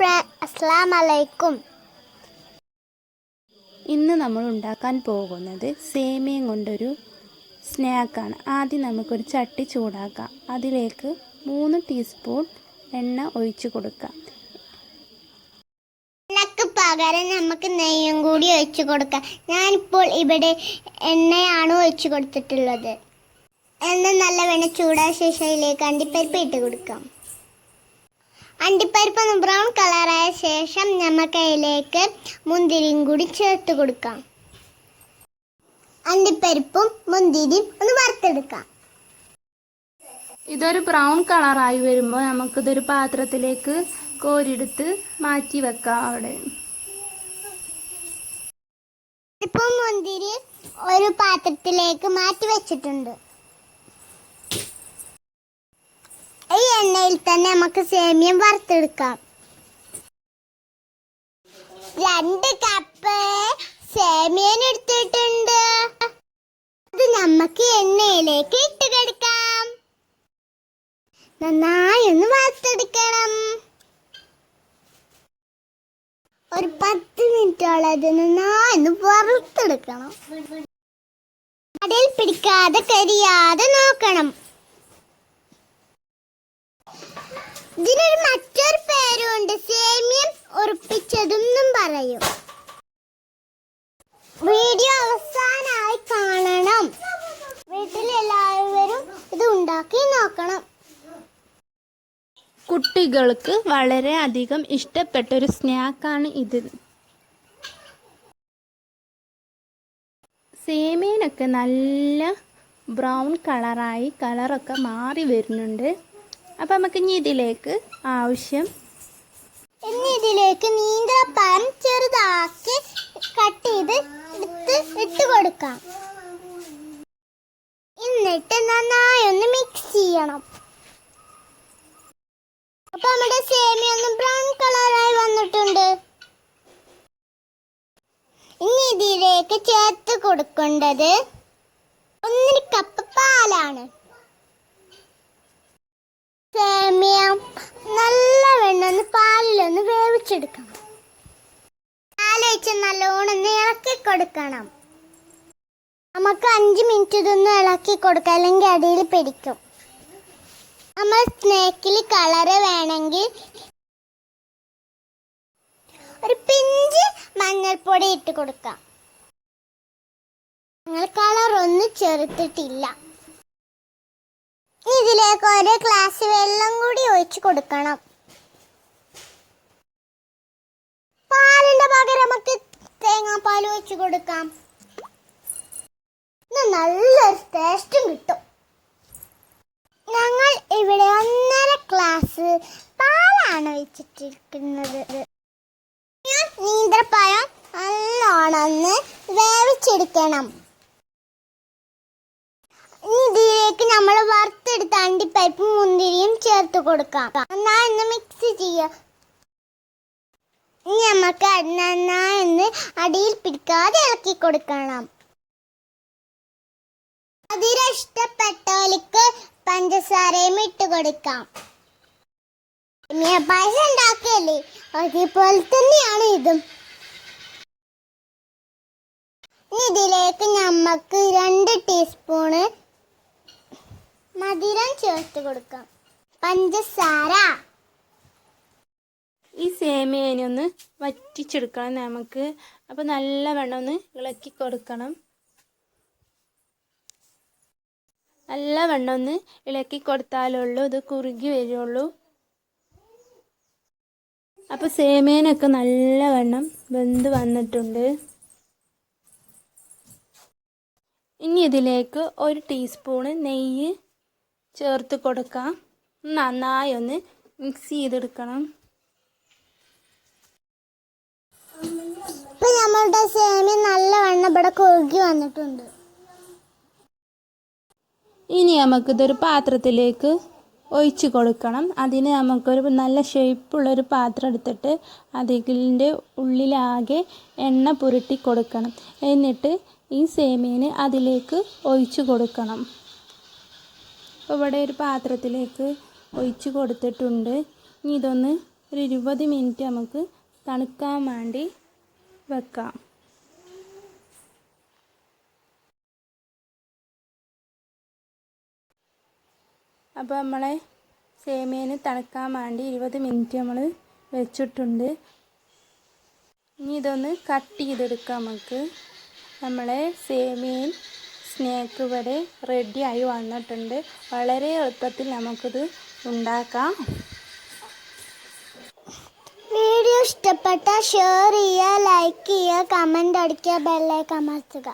Front അസ്സാം വലൈക്കും ഇന്ന് നമ്മൾ ഉണ്ടാക്കാൻ പോകുന്നത് സേമിയം കൊണ്ടൊരു സ്നാക്കാണ്. ആദ്യം നമുക്കൊരു ചട്ടി ചൂടാക്കാം. അതിലേക്ക് മൂന്ന് ടീസ്പൂൺ എണ്ണ ഒഴിച്ചു കൊടുക്കാം. എണ്ണക്ക് പകരം നമുക്ക് നെയ്യും കൂടി ഒഴിച്ചു കൊടുക്കാം. ഞാനിപ്പോൾ ഇവിടെ എണ്ണയാണ് ഒഴിച്ചു കൊടുത്തിട്ടുള്ളത്. എണ്ണ നല്ല വെണ്ണ ചൂടായ ശേഷം ഇതിലേക്ക് അണ്ടിപ്പരിപ്പ് ഇട്ട് കൊടുക്കാം. അണ്ടിപ്പരിപ്പ് ഒന്ന് ബ്രൗൺ കളറായ ശേഷം നമുക്ക് അതിലേക്ക് മുന്തിരിയും കൂടി ചേർത്ത് കൊടുക്കാം. അണ്ടിപ്പരിപ്പും മുന്തിരിയും ഒന്ന് വറുത്തെടുക്കാം. ഇതൊരു ബ്രൗൺ കളറായി വരുമ്പോൾ നമുക്കിതൊരു പാത്രത്തിലേക്ക് കോരിയെടുത്ത് മാറ്റി വെക്കാം അവിടെ. ഇപ്പം മുന്തിരി ഒരു പാത്രത്തിലേക്ക് മാറ്റി വെച്ചിട്ടുണ്ട്. ഈ എണ്ണയിൽ തന്നെ നമുക്ക് സേമിയം വറുത്തെടുക്കാം. രണ്ട് കപ്പ് സേമിയൻ എടുത്തിട്ടുണ്ട്. അത് നമുക്ക് എണ്ണയിലേക്ക് ഇട്ട് കൊടുക്കാം. നന്നായി ഒന്ന് വറുത്തെടുക്കണം. ഒരു പത്ത് മിനിറ്റോളം ഇത് നന്നായി ഒന്ന് വറുത്തെടുക്കണം. കടയിൽ പിടിക്കാതെ കരിയാതെ നോക്കണം. ഇതിനൊരു മറ്റൊരു പേരുണ്ട്. സേമിയം ഉറപ്പിച്ചതെന്നും പറയും. വീഡിയോ അവസാനമായി കാണണം. വീട്ടിലെല്ലാവരും ഇത് ഉണ്ടാക്കി നോക്കണം. കുട്ടികൾക്ക് വളരെ അധികം ഇഷ്ടപ്പെട്ട ഒരു സ്നാക്കാണ് ഇത്. സേമിയനൊക്കെ നല്ല ബ്രൗൺ കളറായി കളറൊക്കെ മാറി വരുന്നുണ്ട്. അപ്പം നമുക്ക് ഇനി ഇതിലേക്ക് ആവശ്യം ഇനി ഇതിലേക്ക് നീന്തപ്പഴം ചെറുതാക്കി കട്ട് ചെയ്ത് എടുത്ത് ഇട്ട് കൊടുക്കാം. എന്നിട്ട് നന്നായി ഒന്ന് മിക്സ് ചെയ്യണം. അപ്പൊ നമ്മുടെ സേമി ഒന്ന് ബ്രൗൺ കളറായി വന്നിട്ടുണ്ട്. ഇനി ഇതിലേക്ക് ചേർത്ത് കൊടുക്കേണ്ടത് ഒന്നര കപ്പ് പാലാണ്. നല്ല പാലിൽ പാലിലൊന്ന് വേവിച്ചെടുക്കണം. പാലൊഴിച്ച് നല്ലോണം ഒന്ന് ഇളക്കി കൊടുക്കണം. നമുക്ക് അഞ്ച് മിനിറ്റ് ഇതൊന്ന് ഇളക്കി കൊടുക്കാം അല്ലെങ്കിൽ അടിയിൽ പിടിക്കും. നമ്മൾ സ്നേക്കിൽ കളറ് വേണമെങ്കിൽ ഒരു പിഞ്ച് മഞ്ഞൾപ്പൊടി ഇട്ട് കൊടുക്കാം. ഞങ്ങൾ കളർ ഒന്നും ചേർത്തിട്ടില്ല. ഇതിലേക്ക് ഒരു ഗ്ലാസ് വെള്ളം കൂടി ഒഴിച്ച് കൊടുക്കണം. പാലിന്റെ പകരം നമുക്ക് തേങ്ങാപ്പാൽ ഒഴിച്ചു കൊടുക്കാം. നല്ലൊരു ടേസ്റ്റും കിട്ടും. ഞങ്ങൾ ഇവിടെ ഒന്നര ഗ്ലാസ് പാലാണ് ഒഴിച്ചിട്ടിരിക്കുന്നത്. ഞാൻ നീന്തപ്പഴം നല്ലോണം വേവിച്ചെടുക്കണം. ഇതിലേക്ക് നമ്മൾ വറുത്തെടുത്ത അണ്ടിപ്പരിപ്പും മുന്തിരിയും ചേർത്ത് കൊടുക്കാം. നന്നായി ഒന്ന് മിക്സ് ചെയ്യാം. ഇനി നമുക്ക് നന്നായെന്ന് അടിയിൽ പിടിക്കാതെ ഇളക്കി കൊടുക്കണം. ഇഷ്ടപ്പെട്ടവർക്ക് പഞ്ചസാരയും ഇട്ട് കൊടുക്കാം. പായസം ഉണ്ടാക്കിയല്ലേ? അതേപോലെ തന്നെയാണ് ഇതും. ഇതിലേക്ക് നമുക്ക് രണ്ട് ടീസ്പൂണ് മധുരം ചേർത്ത് കൊടുക്കാം. പഞ്ചസാര. ഈ സേമിയനെ ഒന്ന് വറ്റിച്ചെടുക്കണം നമുക്ക്. അപ്പോൾ നല്ല വെണ്ണം ഒന്ന് ഇളക്കി കൊടുക്കണം. നല്ല വെണ്ണം ഒന്ന് ഇളക്കി കൊടുത്താലുള്ളൂ ഇത് കുറുകി വരുള്ളൂ. അപ്പോൾ സേമിയനൊക്കെ നല്ല വെണ്ണം വെന്ത് വന്നിട്ടുണ്ട്. ഇനി ഇതിലേക്ക് ഒരു ടീസ്പൂണ് നെയ്യ് ചേർത്ത് കൊടുക്കാം. നന്നായി ഒന്ന് മിക്സ് ചെയ്തെടുക്കണം. ഇപ്പൊ നമ്മളുടെ സേമിയ നല്ല വണ്ണം ഇവിടെ കൊഴുകി വന്നിട്ടുണ്ട്. ഇനി നമുക്കിതൊരു പാത്രത്തിലേക്ക് ഒഴിച്ചു കൊടുക്കണം. അതിന് നമുക്കൊരു നല്ല ഷേപ്പുള്ളൊരു പാത്രം എടുത്തിട്ട് അതിന്റെ ഉള്ളിലാകെ എണ്ണ പുരട്ടി കൊടുക്കണം. എന്നിട്ട് ഈ സേമിയനെ അതിലേക്ക് ഒഴിച്ചു കൊടുക്കണം. ഇവിടെ ഒരു പാത്രത്തിലേക്ക് ഒഴിച്ച് കൊടുത്തിട്ടുണ്ട്. ഇനി ഇതൊന്ന് ഒരു ഇരുപത് മിനിറ്റ് നമുക്ക് തണുക്കാൻ വേണ്ടി വെക്കാം. അപ്പോൾ നമ്മളെ സേമിയന് തണുക്കാൻ വേണ്ടി ഇരുപത് മിനിറ്റ് നമ്മൾ വെച്ചിട്ടുണ്ട്. ഇനി ഇതൊന്ന് കട്ട് ചെയ്തെടുക്കാം നമുക്ക്. നമ്മളെ സേമിയൻ സ്നേക്ക് ഇവിടെ റെഡിയായി വന്നിട്ടുണ്ട്. വളരെ എളുപ്പത്തിൽ നമുക്കിത് ഉണ്ടാക്കാം. വീഡിയോ ഇഷ്ടപ്പെട്ട ഷെയർ ചെയ്യുക ലൈക്ക് ചെയ്യുക കമന്റ് അടിക്കുക ബെല്ലൈക്കൻ അമർത്തുക.